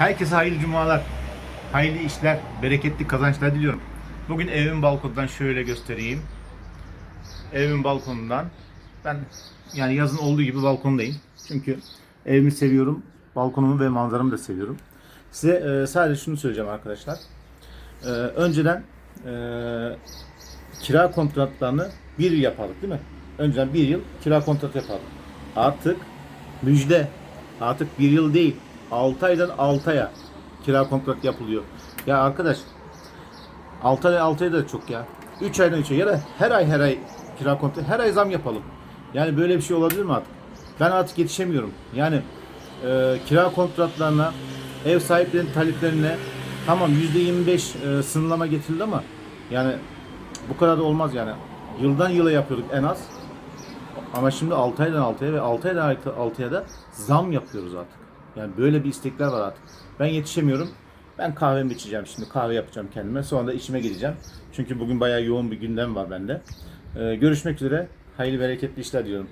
Herkese hayırlı cumalar, hayırlı işler, bereketli kazançlar diliyorum. Bugün evimin balkonundan şöyle göstereyim. Evimin balkonundan ben yani yazın olduğu gibi balkondayım. Çünkü evimi seviyorum, balkonumu ve manzaramı da seviyorum. Size e, sadece şunu söyleyeceğim arkadaşlar. E, önceden e, kira kontratlarını bir yıl yapardık değil mi? Önceden bir yıl kira kontratı yapardık. Artık müjde. Artık bir yıl değil. 6 aydan 6 aya kira kontrat yapılıyor. Ya arkadaş 6 ay 6 ay da çok ya. 3 aydan 3 ay ya da her ay her ay kira kontratı her ay zam yapalım. Yani böyle bir şey olabilir mi artık? Ben artık yetişemiyorum. Yani e, kira kontratlarına ev sahiplerinin taleplerine tamam %25 e, sınırlama getirildi ama yani bu kadar da olmaz yani. Yıldan yıla yapıyorduk en az. Ama şimdi 6 aydan 6'ya ve 6 aydan 6'ya da zam yapıyoruz artık. Yani böyle bir istekler var artık. Ben yetişemiyorum. Ben kahvemi içeceğim şimdi. Kahve yapacağım kendime. Sonra da işime gideceğim. Çünkü bugün bayağı yoğun bir gündem var bende. Ee, görüşmek üzere. Hayırlı bereketli işler diliyorum.